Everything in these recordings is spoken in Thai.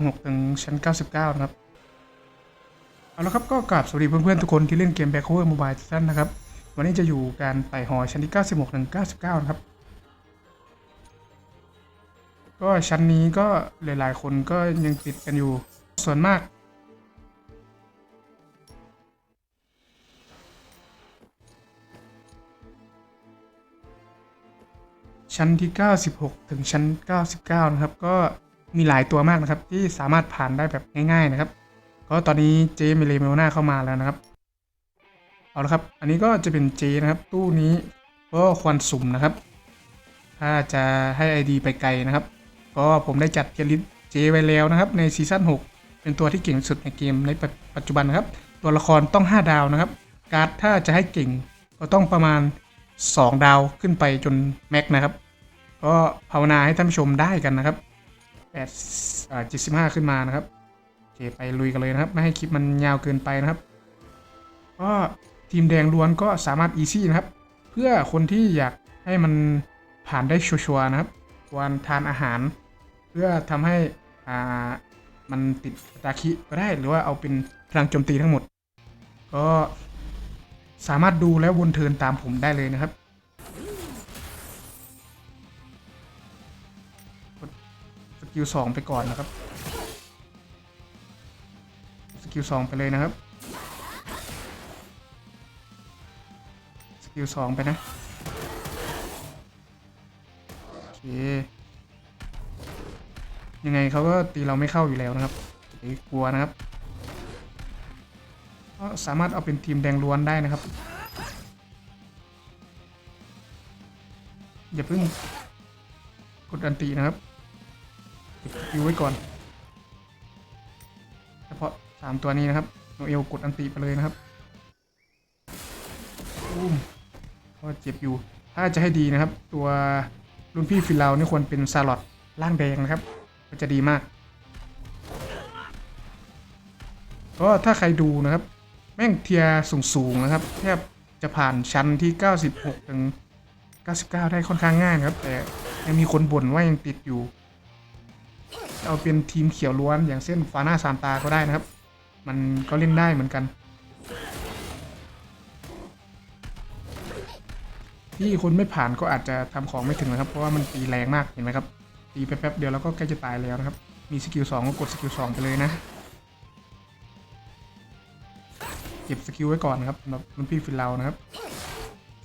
96 ถึงชั้น 99 นะครับ เอาละครับก็กราบสวัสดีเพื่อนๆ ทุกคนที่เล่นเกม Back Cover Mobile ทุกท่านนะครับ วันนี้จะอยู่การไต่หอชั้นที่ 96 ถึง 99 นะครับ ก็ชั้นนี้ก็หลายๆ คนก็ยังติดกันอยู่ส่วนมากชั้นที่ 96 ถึงชั้น 99 นะครับ ก็ มีหลายตัวมากนะครับ ที่สามารถผ่านได้แบบง่ายๆนะครับ ก็ตอนนี้เจเมเลเมลนาเข้ามาแล้วนะครับ เอาละครับ อันนี้ก็จะเป็นเจนะครับ ตู้นี้ก็ควรสุ่มนะครับ ถ้าจะให้ ID ไปไกลนะครับ ก็ผมได้จัดเทียร์ลิสเจไว้แล้วนะครับ ในซีซั่น6 เป็นตัวที่เก่งสุดในเกมในปัจจุบันนะครับ ตัวละครต้อง 5 ดาวนะครับ การ์ดถ้าจะให้เก่งก็ต้องประมาณ 2 ดาวขึ้นไปจนแม็กนะครับ ก็ภาวนาให้ท่านผู้ชมได้กันนะครับ 8อ่า75ขึ้นมานะครับโอเคไปลุยกันเลยนะครับ ไม่ให้คลิปมันยาวเกินไปนะครับก็ทีมแดงล้วนก็สามารถอีซี่นะครับ เพื่อคนที่อยากให้มันผ่านได้ชัวร์นะครับ ควรทานอาหาร เพื่อทำให้อ่ามันติดตาคิก็ได้หรือว่าเอาเป็นพลังโจมตีทั้งหมด ก็สามารถดูแล้ววนเทินตามผมได้เลยนะครับ กิลสองไปก่อนนะครับ สกิลสองไปเลยนะครับ สกิลสองไปนะ โอเค ยังไงเขาก็ตีเราไม่เข้าอยู่แล้วนะครับกลัวนะครับก็สามารถเอาเป็นทีมแดงล้วนได้นะครับ อย่าเพิ่งกดอันตีนะครับ คิวไว้ก่อน เฉพาะสามตัวนี้นะครับโนเอลกดอันติไปเลยนะครับอุ้มก็เจ็บอยู่ ถ้าจะให้ดีนะครับ ตัวรุ่นพี่ฟิลเลานี่ควรเป็นซาลอตล่างแดงนะครับก็จะดีมากก็ถ้าใครดูนะครับ แม่งเทียสูงๆนะครับแทบจะผ่านชั้นที่ 96 ถึง 99 ได้ค่อนข้างง่ายนะครับ แต่ยังมีคนบ่นว่ายังติดอยู่ เอาเป็นทีมเขียวล้วนอย่างเช่นฟาน่าซานตาก็ได้นะครับ มันก็เล่นได้เหมือนกันที่คนไม่ผ่านก็อาจจะทำของไม่ถึงนะครับ เพราะว่ามันตีแรงมากเห็นไหมครับตีไปแป๊บเดียวแล้วก็ใกล้จะตายแล้วนะครับ มีสกิลสองก็กดสกิลสองไปเลยนะเก็บสกิลไว้ก่อนนะครับสำหรับรุ่นพี่ฟินเรานะครับ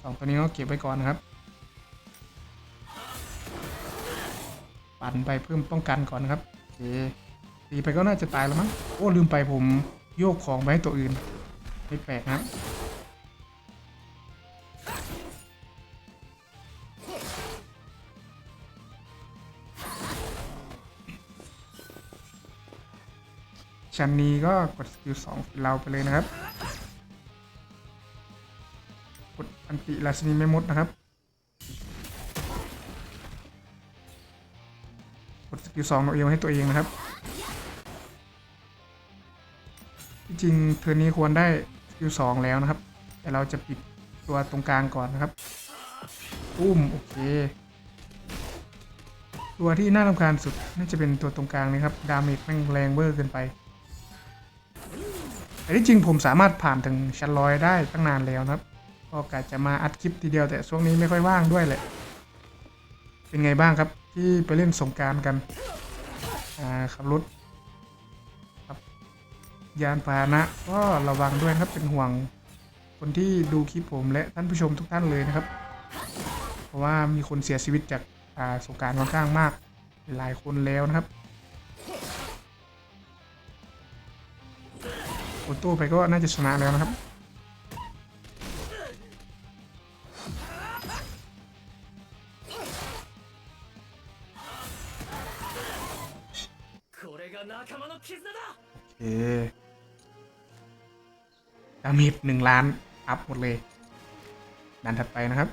สองตัวนี้ก็เก็บไว้ก่อนนะครับันไปเพิ่มป้องกันก่อนนะครับโอเคตีไปก็น่าจะตายแล้วมั้งโอ้ลืมไปผมโยกของไปให้ตัวอื่น ไม่แปลกนะชั้นนี้ก็กดสกิลสองเราไปเลยนะครับ กดอันติราชนีไม่มดนะครับ กดสกิลสองโนเอลให้ตัวเองนะครับที่จริงเทอร์นี้ควรได้สกิลสองแล้วนะครับ แต่เราจะปิดตัวตรงกลางก่อนนะครับอุ้มโอเค ตัวที่น่ารำคาญสุดน่าจะเป็นตัวตรงกลางนี้ครับ ดาเมจแม่งแรงเวอร์เกินไป แต่ที่จริงผมสามารถผ่านถึงชั้นร้อยได้ตั้งนานแล้วนะครับ ก็กะจะมาอัดคลิปทีเดียวแต่ช่วงนี้ไม่ค่อยว่างด้วยแหละ เป็นไงบ้างครับ ที่ไปเล่นสงการกันอ่าขับรถครับยานพาหนะก็ระวังด้วยนะครับเป็นห่วงคนที่ดูคลิปผมและท่านผู้ชมทุกท่านเลยนะครับ เพราะว่ามีคนเสียชีวิตจากอ่าสงการค่อนข้างมาก หลายคนแล้วนะครับโอโต้ไปก็น่าจะชนะแล้วนะครับ เดามีหนึ่งล้าน อัพหมดเลยด่านถัดไปนะครับ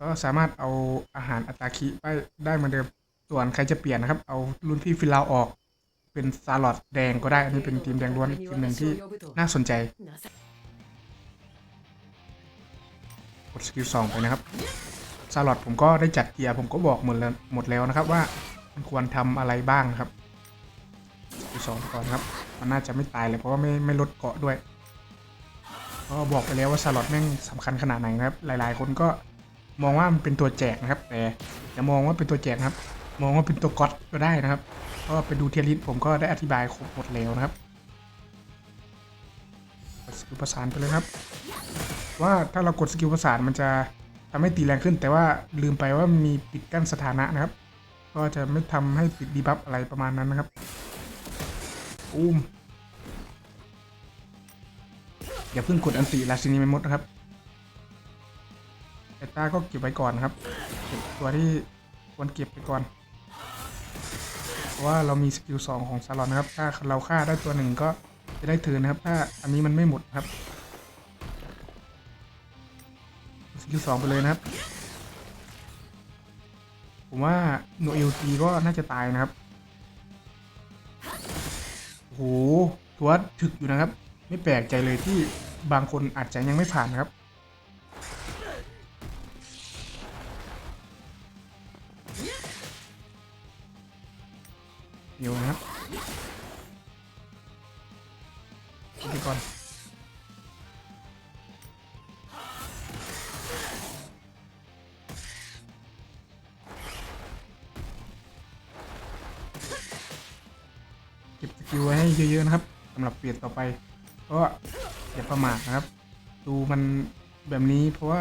ก็สามารถเอาอาหารอัตาคิไปได้มาเดิม ส่วนใครจะเปลี่ยนนะครับ เอารุ่นพี่ฟิลาออก เป็นซาลอดแดงก็ได้ อันนี้เป็นทีมแดงล้วนทีมหนึ่งที่น่าสนใจ กดสกิลสองไปนะครับ ซาลอดผมก็ได้จัดเกียร์ผมก็บอกหมดแล้วหมดแล้วนะครับว่ามันควรทำอะไรบ้างครับ สองก่อนครับ มันน่าจะไม่ตายเลยเพราะว่าไม่ไม่ลดเกาะด้วย ก็บอกไปแล้วว่าสล็อตแม่งสำคัญขนาดไหนนะครับ หลาย ๆ คนก็มองว่ามันเป็นตัวแจกนะครับ แต่อย่ามองว่าเป็นตัวแจกครับ มองว่าเป็นตัวก๊อตก็ได้นะครับ ก็ไปดูเทียริสผมก็ได้อธิบายครบหมดแล้วนะครับสกิลประสานไปเลยครับ ว่าถ้าเรากดสกิลประสานมันจะทำให้ตีแรงขึ้น แต่ว่าลืมไปว่ามีปิดกั้นสถานะนะครับ ก็จะไม่ทำให้ติดดีบัฟอะไรประมาณนั้นนะครับ อุ้มอย่าเพิ่งกดอันติราชินีไม่มดนะครับเอต้าก็เก็บไว้ก่อนครับ เก็บตัวที่ควรเก็บไปก่อน เพราะว่าเรามีสกิลสองของซาลอนนะครับ ถ้าเราฆ่าได้ตัวหนึ่งก็จะได้เทิร์นะครับ ถ้าอันนี้มันไม่หมดครับ สกิลสองไปเลยนะครับ ผมว่าโนเอลทีก็น่าจะตายนะครับ โหถือว่าถึกอยู่นะครับ ไม่แปลกใจเลยที่บางคนอาจจะยังไม่ผ่านนะครับ เดี๋ยวนะครับไปก่อน เก็บสกิลไว้ให้เยอะๆนะครับสำหรับเปลี่ยนต่อไป ก็อย่าประมาทนะครับ ดูมันแบบนี้เพราะว่า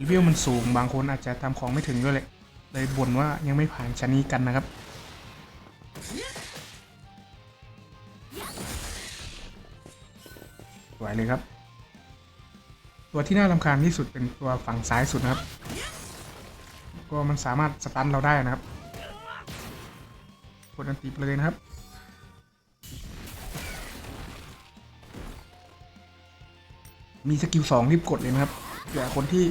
รีวิวมันสูงบางคนอาจจะทำของไม่ถึงด้วยเลยเลยบ่นว่ายังไม่ผ่านชั้นนี้กันนะครับสวยเลยครับ ตัวที่น่ารำคาญที่สุดเป็นตัวฝั่งซ้ายสุดนะครับ ก็มันสามารถสตันเราได้นะครับกดอันติไปเลยนะครับ มีสกิลสองรีบกดเลยนะครับเผื่อคนที่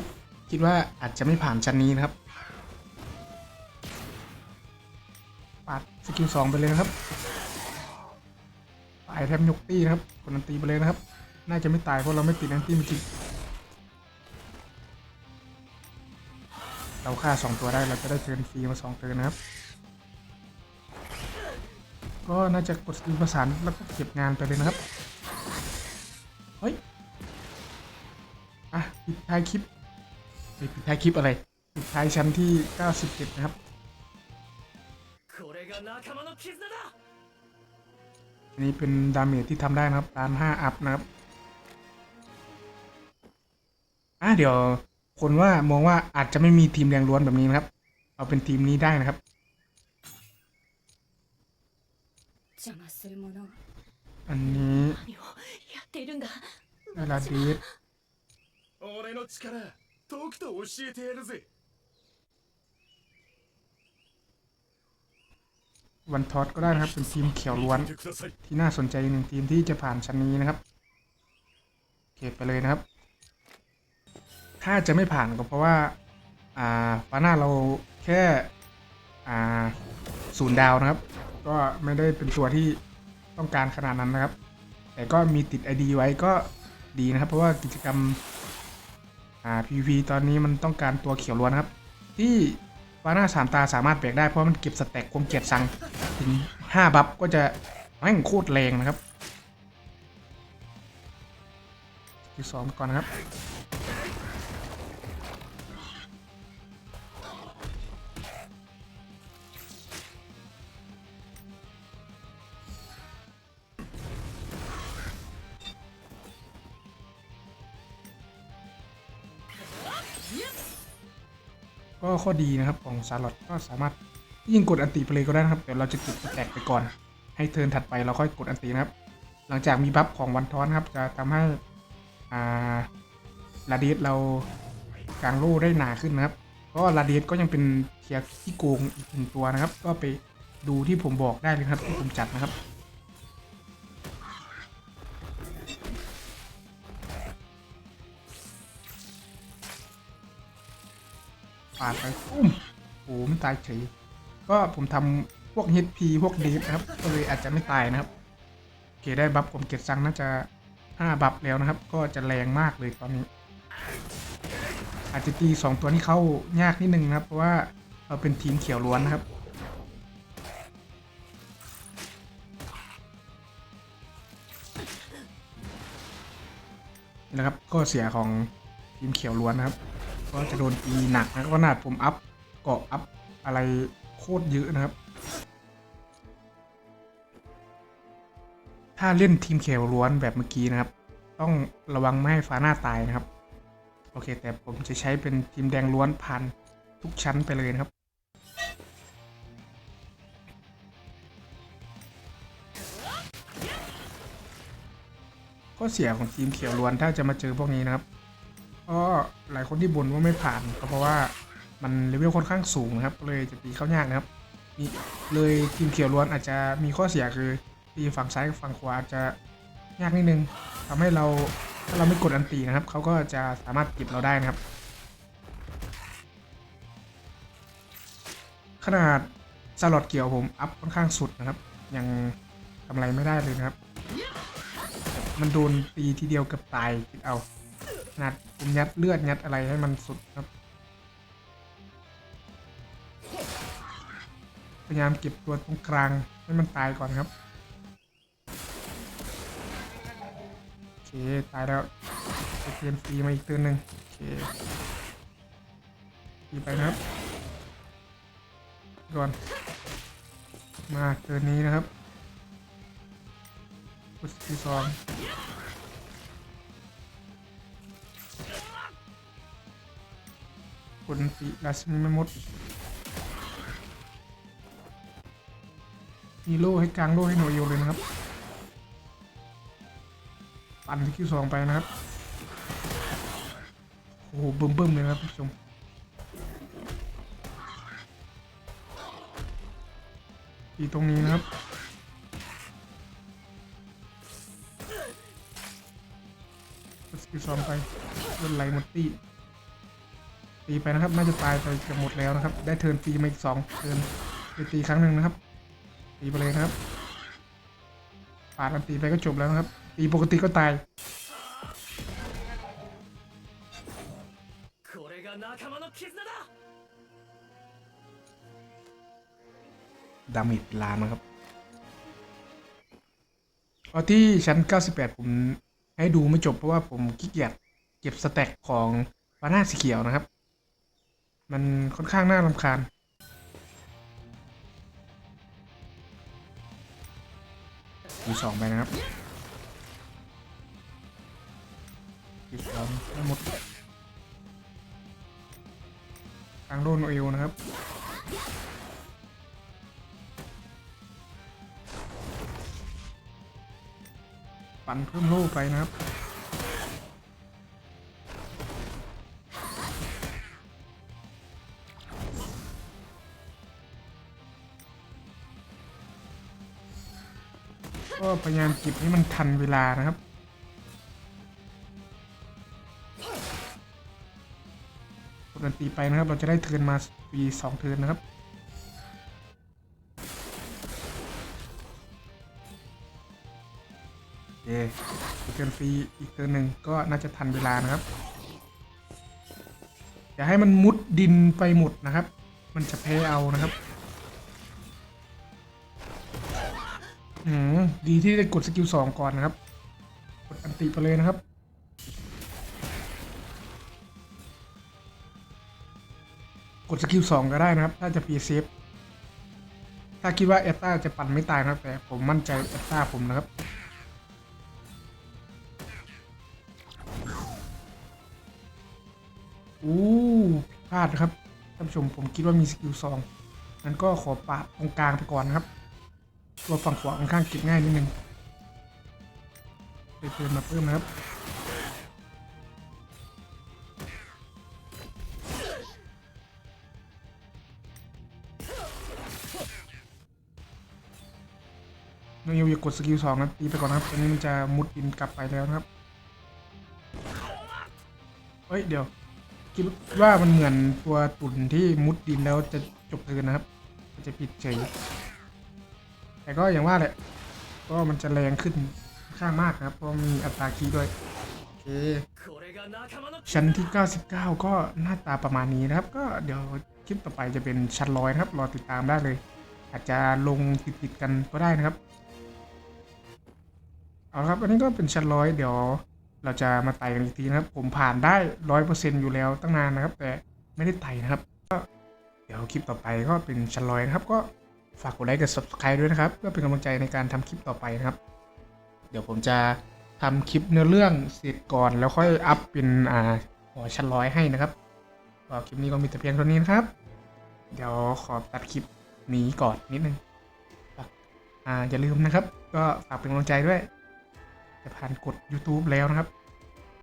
คิดว่าอาจจะไม่ผ่านชั้นนี้นะครับปาดสกิลสองไปเลยนะครับตายแทบยกตี้นะครับกดอันตีไปเลยนะครับ น่าจะไม่ตายเพราะเราไม่ติดอันตีมันจริงเราฆ่าสองตัวได้เราจะได้เทิร์นฟรีมาสองเทิร์นนะครับ ก็น่าจะกดสกิลประสานแล้วก็เก็บงานไปเลยนะครับ ท้ายคลิปปิดท้ายคลิปอะไรปิดท้ายชั้นที่ 97 นะครับอันนี้เป็นดาเมจที่ทำได้นะครับตาม5อัพนะครับอะเดี๋ยวคนว่ามองว่าอาจจะไม่มีทีมแดงล้วนแบบนี้นะครับ เอาเป็นทีมนี้ได้นะครับอันนี้เวลาดี 俺の力とくと教えてやるぜ วันทอสก็ได้นะครับ เป็นทีมเขียวล้วน 見てください ที่น่าสนใจอีกหนึ่งทีมที่จะผ่านชั้นนี้นะครับเก็บไปเลยนะครับ ถ้าจะไม่ผ่านก็เพราะว่า อ่าฟาน่าเราแค่ อ่าศูนย์ดาวนะครับ ก็ไม่ได้เป็นตัวที่ต้องการขนาดนั้นนะครับ แต่ก็มีติด ID ไว้ก็ดีนะครับ เพราะว่ากิจกรรม อ่า PVP ตอนนี้มันต้องการตัวเขียวล้วนนะครับ ที่วาน่าสามตาสามารถแบกได้เพราะมันเก็บสแต็กความเกลียดซังถึง5บัฟก็จะแม่งโคตรแรงนะครับที่สองก่อนนะครับ ข้อดีนะครับของซาร์ลอตก็สามารถยิงกดอันติไปเลยก็ได้นะครับเดี๋ยวเราจะกดแตกไปก่อน ให้เทิร์นถัดไปเราค่อยกดอันตินะครับ หลังจากมีบัฟของวันทอนครับจะทำให้อ่าลาเดีสเรากลางโล่ได้หนาขึ้นนะครับก็ลาเดีสก็ยังเป็นเทียร์ที่โกงอีกหนึ่งตัวนะครับ ก็ไปดูที่ผมบอกได้เลยครับที่ผมจัดนะครับ ปาดไปปุ้มโหมตายเฉย ก็ผมทำพวก HP พีพวกเดฟนะครับ ก็เลยอาจจะไม่ตายนะครับเก๋ได้บัฟผมเก็บซังน่าจะ5บัฟแล้วนะครับ ก็จะแรงมากเลยตอนนี้ อาจจะตี2ตัวนี้เข้ายากนิดนึงนะครับ เพราะว่าเราเป็นทีมเขียวล้วนนะครับนะครับก็เสียของทีมเขียวล้วนนะครับ ก็จะโดนตีหนักนะขนาดผมอัพเกาะอัพอะไรโคตรเยอะนะครับ ถ้าเล่นทีมเขียวล้วนแบบเมื่อกี้นะครับ ต้องระวังไม่ให้ฟ้าหน้าตายนะครับ โอเค แต่ผมจะใช้เป็นทีมแดงล้วนผ่านทุกชั้นไปเลยนะครับก็เสียของทีมเขียวล้วนถ้าจะมาเจอพวกนี้นะครับ ก็หลายคนที่บ่นว่าไม่ผ่านก็เพราะว่ามันเลเวลค่อนข้างสูงนะครับ เลยจะตีเข้ายากนะครับมีเลยทีมเขียวล้วนอาจจะมีข้อเสียคือตีฝั่งซ้ายกับฝั่งขวาอาจจะยากนิดนึงทำให้เราถ้าเราไม่กดอันตีนะครับเขาก็จะสามารถเก็บเราได้นะครับ ขนาดสลอตเกี่ยวผมอัพค่อนข้างสุดนะครับ ยังทำอะไรไม่ได้เลยนะครับ มันโดนตีทีเดียวเกับตายคิดเอา ขนาดผมยัดเลือดยัดอะไรให้มันสุดครับ พยายามเก็บตัวตรงกลางให้มันตายก่อนครับโอเคตายแล้วเทียนฟรีมาอีกตัวหนึ่งโอเคฟรีไปนะครับก่อนมาเกินนี้นะครับกดที่สอง กดปีราชนีไม่มดมีโล่ให้กลางโล่ให้หน่วยโยเลยนะครับ ปั่นคิวสองไปนะครับ โอ้โหเบิ่มๆเลยนะครับผู้ชมตีตรงนี้นะครับสกิลซ้อมไปเล่นไหลหมดตี ตีไปนะครับน่าจะตายไปจะหมดแล้วนะครับ ได้เทินตีมาอีกสองเทินไปตีครั้งหนึ่งนะครับ ตีไปเลยนะครับปาดมันตีไปก็จบแล้วนะครับ ตีปกติก็ตายดามิดลานนะครับพอที่ชั้น 98 ผมให้ดูไม่จบเพราะว่าผมขี้เกียจเก็บสแต็กของฟาน่าสีเขียวนะครับ มันค่อนข้างน่ารำคาญดูสองไปนะครับดูสองทั้งหมดทางโดนเอวนะครับปั่นเพิ่มโล่ไปนะครับ ก็พยายามเก็บให้มันทันเวลานะครับปกติไปนะครับ เราจะได้เทินมาปีสองเทินนะครับเคอีกเทินฟรีอีกเทินหนึ่งก็น่าจะทันเวลานะครับ อย่าให้มันมุดดินไปหมดนะครับ มันจะแพ้เอานะครับ ดีที่ได้กดสกิลสองก่อนนะครับ กดอันติไปเลยนะครับ กดสกิลสองก็ได้นะครับ ถ้าจะพีเซฟ ถ้าคิดว่าเอตตาจะปั่นไม่ตายนะครับ แต่ผมมั่นใจเอตตาผมนะครับ อู้พลาดครับท่านผู้ชมผมคิดว่ามีสกิลสองนั้นก็ขอปาดตรงกลางไปก่อนนะครับ ตัวฝั่งขวาค่อนข้างเก็บง่ายนิดนึงไปเติมมาเพิ่มนะครับน้องยูอย่ากดสกิลสองนะตีไปก่อนนะครับตอนนี้มันจะมุดดินกลับไปแล้วนะครับ เฮ้ย เดี๋ยว คิดว่ามันเหมือนตัวตุ่นที่มุดดินแล้วจะจบเทิร์นนะครับ จะผิดเฉย แต่ก็อย่างว่าแหละ ก็มันจะแรงขึ้นข้างมากครับ เพราะมีอัตราคีด้วยโอเคชั้นที่ 99 ก็หน้าตาประมาณนี้นะครับ ก็เดี๋ยวคลิปต่อไปจะเป็นชั้นร้อยครับ รอติดตามได้เลย อาจจะลงติดๆกันก็ได้นะครับ เอาครับ อันนี้ก็เป็นชั้นร้อยเดี๋ยวเราจะมาไต่กันอีกทีนะครับ ผมผ่านได้ร้อยเปอร์เซ็นต์อยู่แล้วตั้งนานนะครับ แต่ไม่ได้ไต่นะครับ ก็เดี๋ยวคลิปต่อไปก็เป็นชั้นร้อยนะครับก็ ฝากกดไลค์กด subscribe ด้วยนะครับ เพื่อเป็นกำลังใจในการทำคลิปต่อไปนะครับ เดี๋ยวผมจะทำคลิปเนื้อเรื่องเสร็จก่อนแล้วค่อยอัพเป็นอ่าหัวชั้นร้อยให้นะครับก็คลิปนี้ก็มีแต่เพียงเท่านี้นะครับ เดี๋ยวขอตัดคลิปนี้ก่อนนิดนึงอ่าอย่าลืมนะครับ ก็ฝากเป็นกำลังใจด้วย จะผ่านกด YouTube แล้วนะครับ